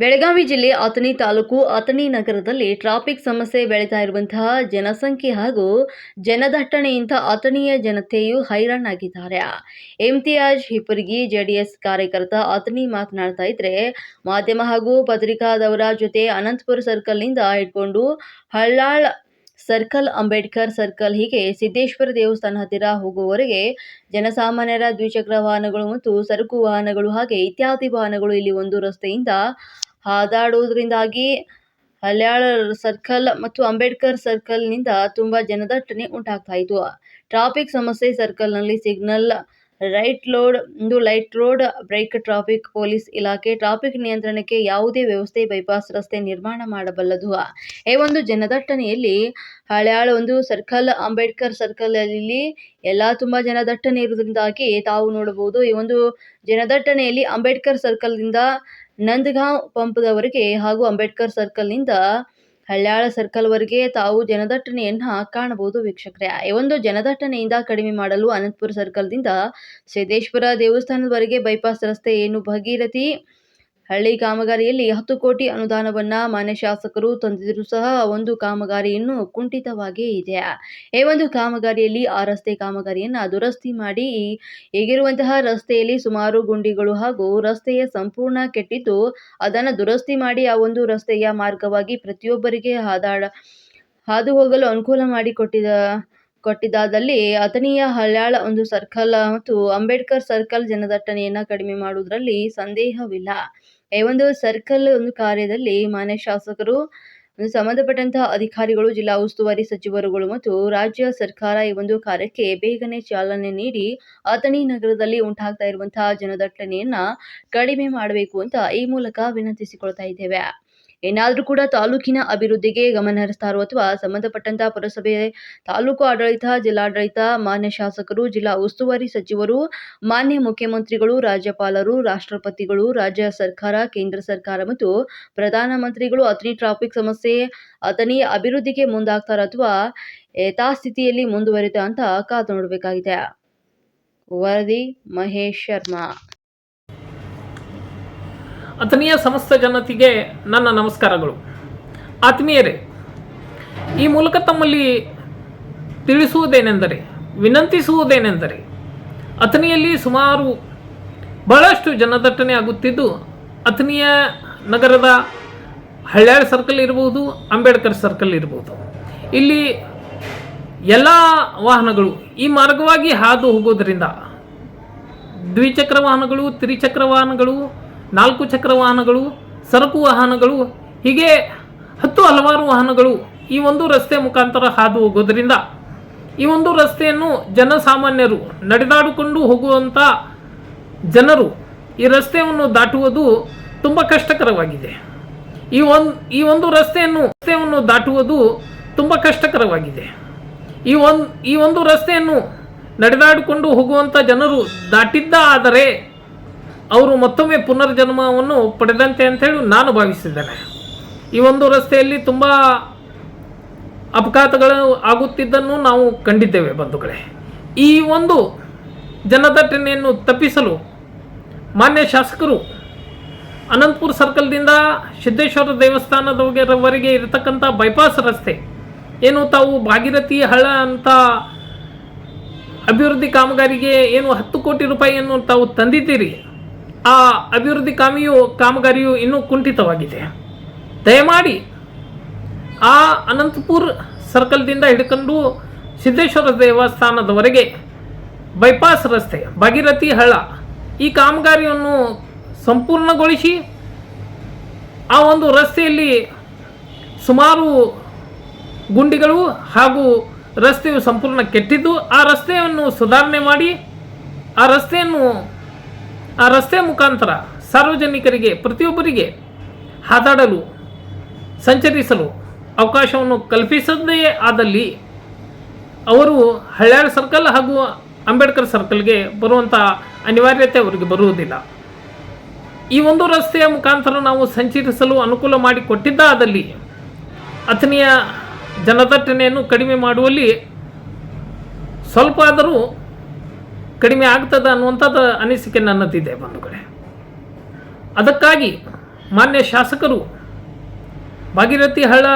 ಬೆಳಗಾವಿ ಜಿಲ್ಲೆ ಅಥಣಿ ತಾಲೂಕು ಅಥಣಿ ನಗರದಲ್ಲಿ ಟ್ರಾಫಿಕ್ ಸಮಸ್ಯೆ ಬೆಳೀತಾ ಇರುವಂತಹ ಜನಸಂಖ್ಯೆ ಹಾಗೂ ಜನದಟ್ಟಣೆಯಿಂದ ಅಥಣಿಯ ಜನತೆಯು ಹೈರಾಣಾಗಿದ್ದಾರೆ ಇಮ್ತಿಯಾಜ್ ಹಿಪ್ಪರ್ಗಿ ಜೆಡಿಎಸ್ ಕಾರ್ಯಕರ್ತ ಅಥಣಿ ಮಾತನಾಡ್ತಾ ಇದ್ರೆ, ಮಾಧ್ಯಮ ಹಾಗೂ ಪತ್ರಿಕಾದವರ ಜೊತೆ ಅನಂತಪುರ ಸರ್ಕಲ್ನಿಂದ ಇಟ್ಕೊಂಡು ಹಳ್ಳಾಳ್ ಸರ್ಕಲ್, ಅಂಬೇಡ್ಕರ್ ಸರ್ಕಲ್ ಹೀಗೆ ಸಿದ್ದೇಶ್ವರ ದೇವಸ್ಥಾನ ಹತ್ತಿರ ಹೋಗುವವರೆಗೆ ಜನಸಾಮಾನ್ಯರ ದ್ವಿಚಕ್ರ ವಾಹನಗಳು ಮತ್ತು ಸರಕು ವಾಹನಗಳು ಹಾಗೆ ಇತ್ಯಾದಿ ವಾಹನಗಳು ಇಲ್ಲಿ ಒಂದು ರಸ್ತೆಯಿಂದ ಹಾದಾಡುವುದರಿಂದಾಗಿ ಹಲ್ಯಾಳ ಸರ್ಕಲ್ ಮತ್ತು ಅಂಬೇಡ್ಕರ್ ಸರ್ಕಲ್ನಿಂದ ತುಂಬ ಜನದಟ್ಟಣೆ ಉಂಟಾಗ್ತಾ ಇತ್ತು. ಟ್ರಾಫಿಕ್ ಸಮಸ್ಯೆ ಸರ್ಕಲ್ನಲ್ಲಿ ಸಿಗ್ನಲ್ ರೈಟ್ ಲೋಡ್ ಒಂದು light road break traffic police ಇಲಾಖೆ ಟ್ರಾಫಿಕ್ ನಿಯಂತ್ರಣಕ್ಕೆ ಯಾವುದೇ ವ್ಯವಸ್ಥೆ ಬೈಪಾಸ್ ರಸ್ತೆ ನಿರ್ಮಾಣ ಮಾಡಬಲ್ಲದು. ಈ ಒಂದು ಜನದಟ್ಟಣೆಯಲ್ಲಿ ಹಳ್ಯಾಳ ಒಂದು ಸರ್ಕಲ್ ಅಂಬೇಡ್ಕರ್ ಸರ್ಕಲ್ ಅಲ್ಲಿ ಎಲ್ಲ ತುಂಬಾ ಜನದಟ್ಟಣೆ ಇರುವುದರಿಂದಾಗಿ ತಾವು ನೋಡಬಹುದು ಈ ಒಂದು ಜನದಟ್ಟಣೆಯಲ್ಲಿ ಅಂಬೇಡ್ಕರ್ ಸರ್ಕಲ್ನಿಂದ ನಂದಗಾಂವ್ ಪಂಪದವರೆಗೆ ಹಾಗೂ ಅಂಬೇಡ್ಕರ್ ಸರ್ಕಲ್ನಿಂದ ಹಳ್ಯಾಳ ಸರ್ಕಲ್ವರೆಗೆ ತಾವು ಜನದಟ್ಟಣೆಯನ್ನು ಕಾಣಬಹುದು ವೀಕ್ಷಕರೇ. ಈ ಒಂದು ಜನದಟ್ಟಣೆಯಿಂದ ಕಡಿಮೆ ಮಾಡಲು ಅನಂತಪುರ ಸರ್ಕಲ್ದಿಂದ ಸಿದ್ದೇಶ್ವರ ದೇವಸ್ಥಾನದವರೆಗೆ ಬೈಪಾಸ್ ರಸ್ತೆ ಏನು ಭಗೀರಥಿ ಹಳ್ಳಿ ಕಾಮಗಾರಿಯಲ್ಲಿ ಹತ್ತು ಕೋಟಿ ಅನುದಾನವನ್ನ ಮಾನ್ಯ ಶಾಸಕರು ತಂದಿದ್ರೂ ಸಹ ಒಂದು ಕಾಮಗಾರಿ ಇನ್ನೂ ಕುಂಠಿತವಾಗಿಯೇ ಇದೆ. ಈ ಒಂದು ಕಾಮಗಾರಿಯಲ್ಲಿ ಆ ರಸ್ತೆ ಕಾಮಗಾರಿಯನ್ನ ದುರಸ್ತಿ ಮಾಡಿ ಈಗಿರುವಂತಹ ರಸ್ತೆಯಲ್ಲಿ ಸುಮಾರು ಗುಂಡಿಗಳು ಹಾಗೂ ರಸ್ತೆಯ ಸಂಪೂರ್ಣ ಕೆಟ್ಟಿದ್ದು ಅದನ್ನು ದುರಸ್ತಿ ಮಾಡಿ ಆ ಒಂದು ರಸ್ತೆಯ ಮಾರ್ಗವಾಗಿ ಪ್ರತಿಯೊಬ್ಬರಿಗೆ ಹಾದಾಡ ಹಾದು ಹೋಗಲು ಅನುಕೂಲ ಮಾಡಿಕೊಟ್ಟಿದ ಕೊಟ್ಟಿದ್ದಾದಲ್ಲಿ ಅಥಣಿಯ ಹಳ್ಯಾಳ ಒಂದು ಸರ್ಕಲ್ ಮತ್ತು ಅಂಬೇಡ್ಕರ್ ಸರ್ಕಲ್ ಜನದಟ್ಟಣೆಯನ್ನ ಕಡಿಮೆ ಮಾಡುವುದರಲ್ಲಿ ಸಂದೇಹವಿಲ್ಲ. ಒಂದು ಸರ್ಕಲ್ ಒಂದು ಕಾರ್ಯದಲ್ಲಿ ಮಾನ್ಯ ಶಾಸಕರು ಸಂಬಂಧಪಟ್ಟಂತಹ ಅಧಿಕಾರಿಗಳು, ಜಿಲ್ಲಾ ಉಸ್ತುವಾರಿ ಸಚಿವರುಗಳು ಮತ್ತು ರಾಜ್ಯ ಸರ್ಕಾರ ಈ ಒಂದು ಕಾರ್ಯಕ್ಕೆ ಬೇಗನೆ ಚಾಲನೆ ನೀಡಿ ಅಥಣಿ ನಗರದಲ್ಲಿ ಉಂಟಾಗ್ತಾ ಇರುವಂತಹ ಜನದಟ್ಟಣೆಯನ್ನ ಕಡಿಮೆ ಮಾಡಬೇಕು ಅಂತ ಈ ಮೂಲಕ ವಿನಂತಿಸಿಕೊಳ್ತಾ ಇದ್ದೇವೆ. ಏನಾದರೂ ಕೂಡ ತಾಲೂಕಿನ ಅಭಿವೃದ್ಧಿಗೆ ಗಮನ ಹರಿಸ್ತಾರೋ ಅಥವಾ ಸಂಬಂಧಪಟ್ಟಂತಹ ಪುರಸಭೆ ತಾಲೂಕು ಆಡಳಿತ, ಜಿಲ್ಲಾಡಳಿತ, ಮಾನ್ಯ ಶಾಸಕರು, ಜಿಲ್ಲಾ ಉಸ್ತುವಾರಿ ಸಚಿವರು, ಮಾನ್ಯ ಮುಖ್ಯಮಂತ್ರಿಗಳು, ರಾಜ್ಯಪಾಲರು, ರಾಷ್ಟ್ರಪತಿಗಳು, ರಾಜ್ಯ ಸರ್ಕಾರ, ಕೇಂದ್ರ ಸರ್ಕಾರ ಮತ್ತು ಪ್ರಧಾನಮಂತ್ರಿಗಳು ಅಥಣಿ ಟ್ರಾಫಿಕ್ ಸಮಸ್ಯೆ ಅತನಿ ಅಭಿವೃದ್ಧಿಗೆ ಮುಂದಾಗ್ತಾರ ಅಥವಾ ಯಥಾಸ್ಥಿತಿಯಲ್ಲಿ ಮುಂದುವರಿತ ಅಂತ ಕಾದು ನೋಡಬೇಕಾಗಿದೆ. ವರದಿ ಮಹೇಶ್ ಶರ್ಮಾ. ಅಥಣಿಯ ಸಮಸ್ತ ಜನತೆಗೆ ನನ್ನ ನಮಸ್ಕಾರಗಳು. ಆತ್ಮೀಯರೇ, ಈ ಮೂಲಕ ತಮ್ಮಲ್ಲಿ ತಿಳಿಸುವುದೇನೆಂದರೆ, ವಿನಂತಿಸುವುದೇನೆಂದರೆ ಅಥನಿಯಲ್ಲಿ ಸುಮಾರು ಬಹಳಷ್ಟು ಜನದಟ್ಟಣೆ ಆಗುತ್ತಿದ್ದು ಅಥನಿಯ ನಗರದ ಹಳ್ಯಾಳ ಸರ್ಕಲ್ ಇರಬಹುದು ಅಂಬೇಡ್ಕರ್ ಸರ್ಕಲ್ ಇರಬಹುದು ಇಲ್ಲಿ ಎಲ್ಲ ವಾಹನಗಳು ಈ ಮಾರ್ಗವಾಗಿ ಹಾದು ಹೋಗೋದರಿಂದ ದ್ವಿಚಕ್ರ ವಾಹನಗಳು, ತ್ರಿಚಕ್ರ ವಾಹನಗಳು ನಾಲ್ಕು ಚಕ್ರ ವಾಹನಗಳು ಸರಕು ವಾಹನಗಳು, ಹೀಗೆ ಹತ್ತು ಹಲವಾರು ವಾಹನಗಳು ಈ ಒಂದು ರಸ್ತೆ ಮುಖಾಂತರ ಹಾದು ಹೋಗೋದರಿಂದ ಈ ಒಂದು ರಸ್ತೆಯನ್ನು ಜನಸಾಮಾನ್ಯರು ನಡೆದಾಡಿಕೊಂಡು ಹೋಗುವಂಥ ಜನರು ಈ ರಸ್ತೆಯನ್ನು ದಾಟುವುದು ತುಂಬ ಕಷ್ಟಕರವಾಗಿದೆ. ಈ ಒಂದು ಈ ಒಂದು ರಸ್ತೆಯನ್ನು ರಸ್ತೆಯನ್ನು ದಾಟುವುದು ತುಂಬ ಕಷ್ಟಕರವಾಗಿದೆ. ಈ ಒಂದು ಈ ಒಂದು ರಸ್ತೆಯನ್ನು ನಡೆದಾಡಿಕೊಂಡು ಹೋಗುವಂಥ ಜನರು ದಾಟಿದ್ದ ಆದರೆ ಅವರು ಮತ್ತೊಮ್ಮೆ ಪುನರ್ಜನ್ಮವನ್ನು ಪಡೆದಂತೆ ಅಂತೇಳಿ ನಾನು ಭಾವಿಸಿದ್ದೇನೆ. ಈ ಒಂದು ರಸ್ತೆಯಲ್ಲಿ ತುಂಬ ಅಪಘಾತಗಳು ಆಗುತ್ತಿದ್ದನ್ನು ನಾವು ಕಂಡಿದ್ದೇವೆ ಬಂಧುಗಳೇ. ಈ ಒಂದು ಜನದಟ್ಟಣೆಯನ್ನು ತಪ್ಪಿಸಲು ಮಾನ್ಯ ಶಾಸಕರು ಅನಂತಪುರ ಸರ್ಕಲ್ದಿಂದ ಸಿದ್ದೇಶ್ವರ ದೇವಸ್ಥಾನದವರೆಗೆ ಇರತಕ್ಕಂಥ ಬೈಪಾಸ್ ರಸ್ತೆ ಏನು ತಾವು ಭಾಗೀರಥಿ ಹಳ್ಳ ಅಂತ ಅಭಿವೃದ್ಧಿ ಕಾಮಗಾರಿಗೆ ಏನು ಹತ್ತು ಕೋಟಿ ರೂಪಾಯಿಯನ್ನು ತಾವು ತಂದಿದ್ದೀರಿ? ಆ ಅಭಿವೃದ್ಧಿ ಕಾಮಿಯು, ಕಾಮಗಾರಿಯು ಇನ್ನೂ ಕುಂಠಿತವಾಗಿದೆ. ದಯಮಾಡಿ ಆ ಅನಂತಪುರ್ ಸರ್ಕಲ್ದಿಂದ ಹಿಡ್ಕೊಂಡು ಸಿದ್ದೇಶ್ವರ ದೇವಸ್ಥಾನದವರೆಗೆ ಬೈಪಾಸ್ ರಸ್ತೆ, ಭಾಗೀರಥಿ ಹಳ್ಳ ಈ ಕಾಮಗಾರಿಯನ್ನು ಸಂಪೂರ್ಣಗೊಳಿಸಿ ಆ ಒಂದು ರಸ್ತೆಯಲ್ಲಿ ಸುಮಾರು ಗುಂಡಿಗಳು ಹಾಗೂ ರಸ್ತೆಯು ಸಂಪೂರ್ಣ ಕೆಟ್ಟಿದ್ದು, ಆ ರಸ್ತೆಯನ್ನು ಸುಧಾರಣೆ ಮಾಡಿ, ಆ ರಸ್ತೆಯನ್ನು ಆ ರಸ್ತೆ ಮುಖಾಂತರ ಸಾರ್ವಜನಿಕರಿಗೆ, ಪ್ರತಿಯೊಬ್ಬರಿಗೆ ಹಾದಾಡಲು, ಸಂಚರಿಸಲು ಅವಕಾಶವನ್ನು ಕಲ್ಪಿಸದೇ ಆದಲ್ಲಿ ಅವರು ಹಳ್ಯಾಳ ಸರ್ಕಲ್ ಹಾಗೂ ಅಂಬೇಡ್ಕರ್ ಸರ್ಕಲ್ಗೆ ಬರುವಂಥ ಅನಿವಾರ್ಯತೆ ಅವರಿಗೆ ಬರುವುದಿಲ್ಲ. ಈ ಒಂದು ರಸ್ತೆಯ ಮುಖಾಂತರ ನಾವು ಸಂಚರಿಸಲು ಅನುಕೂಲ ಮಾಡಿಕೊಟ್ಟಿದ್ದಾದಲ್ಲಿ ಅಥನಿಯ ಜನದಟ್ಟಣೆಯನ್ನು ಕಡಿಮೆ ಮಾಡುವಲ್ಲಿ ಸ್ವಲ್ಪ ಆದರೂ ಕಡಿಮೆ ಆಗ್ತದ ಅನ್ನುವಂಥದ್ದು ಅನಿಸಿಕೆ ನನ್ನದಿದೆ ಬಂಧುಗಳೇ. ಅದಕ್ಕಾಗಿ ಮಾನ್ಯ ಶಾಸಕರು ಭಾಗೀರಥಿ ಹಳ್ಳ